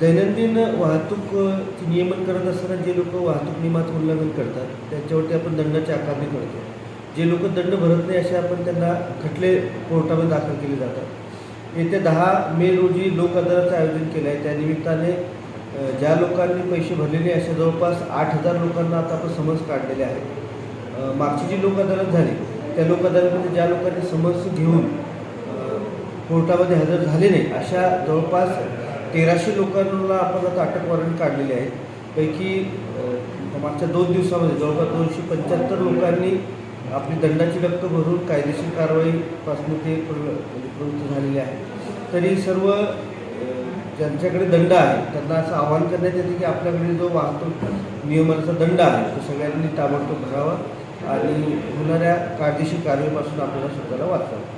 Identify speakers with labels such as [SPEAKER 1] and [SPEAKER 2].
[SPEAKER 1] दैनंदिन वाहतूक नियमन करत असताना जे लोक वाहतूक नियमात उल्लंघन करतात त्यांच्यावरती आपण दंडाची आकारणी करतो जे लोक दंड भरत नाही असे आपण त्यांना खटले कोर्टामध्ये दाखल केले जातात. येत्या दहा मे रोजी लोक अदालतचं आयोजन केलं आहे त्यानिमित्ताने ज्या लोकांनी पैसे भरले नाही अशा जवळपास आठ हजार लोकांना आता आपण समज काढलेले आहे. मागची जी लोक अदालत झाली त्या लोक अदालतमध्ये ज्या लोकांनी समज घेऊन कोर्टामध्ये हजर झाले नाही अशा जवळपास तेराशे लोकांना आपण आता अटक वॉरंट काढलेले आहेत पैकी मागच्या दोन दिवसामध्ये जवळपास दोनशे पंच्याहत्तर लोकांनी आपली दंडाची रक्कम भरून कायदेशीर कारवाईपासून ते म्हणजे प्रवृत्त झालेले आहे. तरी सर्व ज्यांच्याकडे दंड आहे त्यांना असं आवाहन करण्यात येते की आपल्याकडे जो वाहतूक नियमांचा दंड आहे तो सगळ्यांनी ताबडतोब भरावा आणि होणाऱ्या कायदेशीर कारवाईपासून आपल्याला स्वतःला वाचावं.